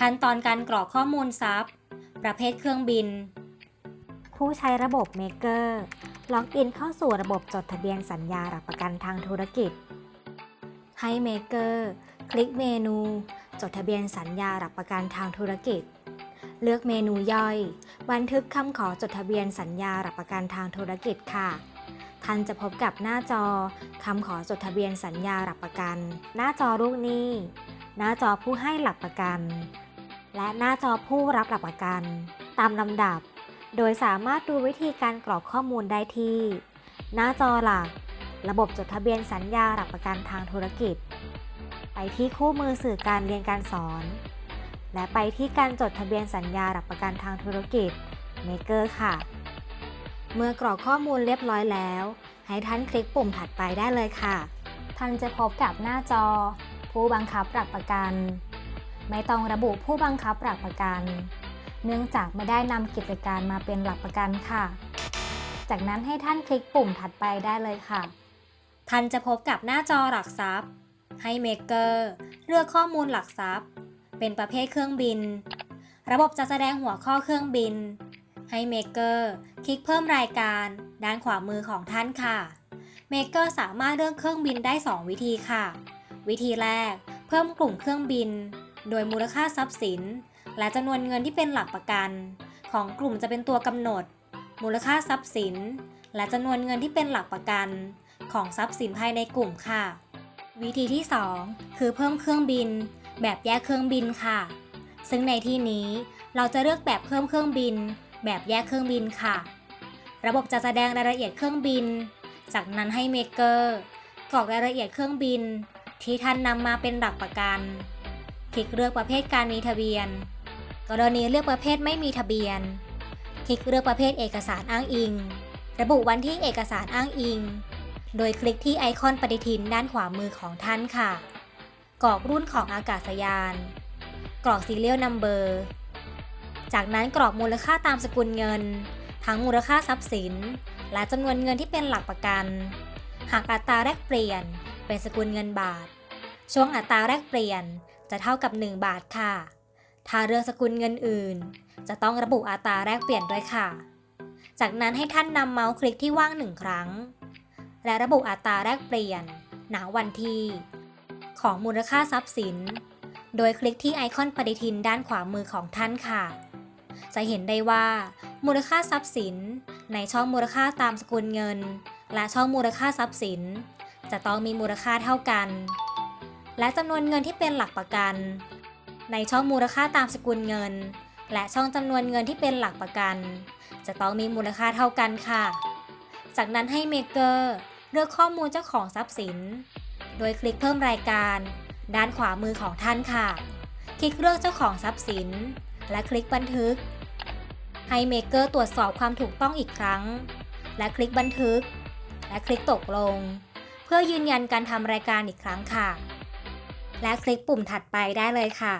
ขั้นตอนการกรอกข้อมูลทรัพย์ประเภทเครื่องบิน ผู้ใช้ระบบ Maker ล็อกอินเข้าสู่ระบบจดทะเบียนสัญญาหลักประกันทางธุรกิจ ให้ Maker คลิกเมนู จดทะเบียนสัญญาหลักประกันทางธุรกิจ เลือกเมนูย่อย บันทึกคำขอจดทะเบียนสัญญาหลักประกันทางธุรกิจค่ะท่านจะพบกับหน้าจอคำขอจดทะเบียนสัญญาหลักประกัน หน้าจอลูกหนี้ หน้าจอผู้ให้หลักประกัน และหน้าจอผู้รับหลักประกัน ตามลำดับ โดยสามารถดูวิธีการกรอกข้อมูลได้ที่ หน้าจอหลัก ระบบจดทะเบียนสัญญาหลักประกันทางธุรกิจ ไปที่คู่มือสื่อการเรียนการสอน และไปที่การจดทะเบียนสัญญาหลักประกันทางธุรกิจ Maker ค่ะ เมื่อกรอกข้อมูลเรียบร้อยแล้ว ให้ท่านคลิกปุ่มถัดไปได้เลยค่ะ ท่านจะพบกับหน้าจอ ผู้บังคับหลักประกัน ไม่ต้องระบุผู้บังคับหลักประกัน เนื่องจากไม่ได้นำกิจการมาเป็นหลักประกันค่ะ จากนั้นให้ท่านคลิกปุ่มถัดไปได้เลยค่ะ ท่านจะพบกับหน้าจอหลักทรัพย์ ให้ Maker เลือกข้อมูลหลักทรัพย์ เป็นประเภทเครื่องบิน ระบบจะแสดงหัวข้อเครื่องบิน ให้ Maker คลิกเพิ่มรายการด้านขวามือของท่านค่ะ Maker สามารถเลือกเครื่องบินได้ 2 วิธีค่ะ วิธีแรก เพิ่มกลุ่มเครื่องบิน โดยมูลค่าทรัพย์สิน และจำนวนเงินที่เป็นหลักประกัน ของกลุ่มจะเป็นตัวกำหนด มูลค่าทรัพย์สิน และจำนวนเงินที่เป็นหลักประกัน ของทรัพย์สินภายในกลุ่มค่ะ วิธีที่ 2 คือเพิ่มเครื่องบิน แบบแยกเครื่องบินค่ะ ซึ่งในที่นี้เราจะเลือกแบบเพิ่มเครื่องบิน แบบแยกเครื่องบินค่ะ ระบบจะแสดงรายละเอียดเครื่องบิน จากนั้นให้เมเกอร์กรอกรายละเอียดเครื่องบิน ที่ท่านนำมาเป็นหลักประกันคลิกเลือกประเภทการมีทะเบียน กรณีเลือกประเภทไม่มีทะเบียน คลิกเลือกประเภทเอกสารอ้างอิง ระบุวันที่เอกสารอ้างอิง โดยคลิกที่ไอคอนปฏิทินด้านขวามือของท่านค่ะ กรอกรุ่นของอากาศยาน กรอก serial number จากนั้นกรอกมูลค่าตามสกุลเงิน ทั้งมูลค่าทรัพย์สิน และจำนวนเงินที่เป็นหลักประกัน หากอัตราแลกเปลี่ยน เป็นสกุลเงินบาท ช่วงอัตราแลกเปลี่ยนจะเท่ากับ 1 บาทค่ะ ถ้าเลือกสกุลเงินอื่น จะต้องระบุอัตราแลกเปลี่ยนด้วยค่ะ จากนั้นให้ท่านนำเมาส์คลิกที่ว่างหนึ่งครั้ง และระบุอัตราแลกเปลี่ยนณวันที่ ของมูลค่าทรัพย์สิน โดยคลิกที่ไอคอนปฏิทินด้านขวามือของท่านค่ะ จะเห็นได้ว่า มูลค่าทรัพย์สิน ในช่องมูลค่าตามสกุลเงิน และช่องมูลค่าทรัพย์สิน จะต้องมีมูลค่าเท่ากัน และจำนวนเงินที่เป็นหลักประกัน ในช่องมูลค่าตามสกุลเงิน และช่องจำนวนเงินที่เป็นหลักประกัน จะต้องมีมูลค่าเท่ากันค่ะ จากนั้นให้เมเกอร์เลือกข้อมูลเจ้าของทรัพย์สิน โดยคลิกเพิ่มรายการ ด้านขวามือของท่านค่ะ คลิกเลือกเจ้าของทรัพย์สิน และคลิกบันทึก ให้เมเกอร์ตรวจสอบความถูกต้องอีกครั้ง และคลิกบันทึก และคลิกตกลง พื่อยืนยันการทำรายการอีกครั้งค่ะ และคลิกปุ่มถัดไปได้เลยค่ะ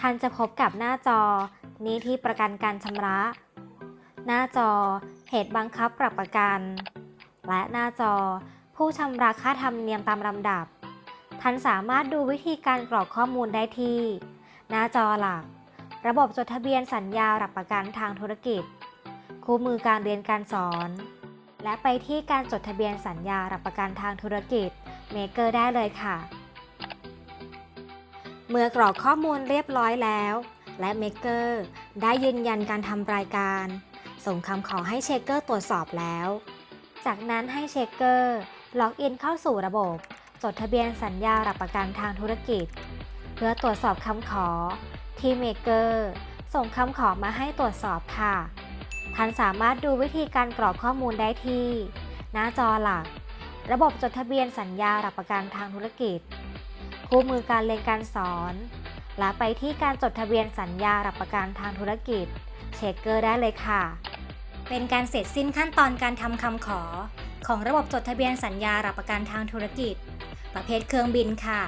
ท่านจะพบกับหน้าจอ นี้ที่ประกันการชำระ หน้าจอ เหตุบังคับปรับประกัน และหน้าจอ ผู้ชำระค่าธรรมเนียมตามลำดับ ท่านสามารถดูวิธีการกรอกข้อมูลได้ที่ หน้าจอหลัก ระบบจดทะเบียนสัญญาหลักประกันทางธุรกิจ คู่มือการเรียนการสอน และไปที่การจดทะเบียนสัญญาหลักประกันทางธุรกิจ Maker ได้เลยค่ะ เมื่อกรอกข้อมูลเรียบร้อยแล้ว และ Maker ได้ยืนยันการทำรายการ ส่งคำขอให้เชคเกอร์ตรวจสอบแล้ว จากนั้นให้เชคเกอร์ล็อกอินเข้าสู่ระบบ จดทะเบียนสัญญาหลักประกันทางธุรกิจ เพื่อตรวจสอบคำขอที่ Maker ส่งคำขอมาให้ตรวจสอบค่ะ ท่านสามารถดูวิธีการกรอกข้อมูลได้ที่ หน้าจอหลัก ระบบจดทะเบียนสัญญาหลักประกันทางธุรกิจ คู่มือการเรียนการสอน และไปที่การจดทะเบียนสัญญาหลักประกันทางธุรกิจ เช็คเกอร์ได้เลยค่ะ เป็นการเสร็จสิ้นขั้นตอนการทำคำขอ ของระบบจดทะเบียนสัญญาหลักประกันทางธุรกิจ ประเภทเครื่องบินค่ะ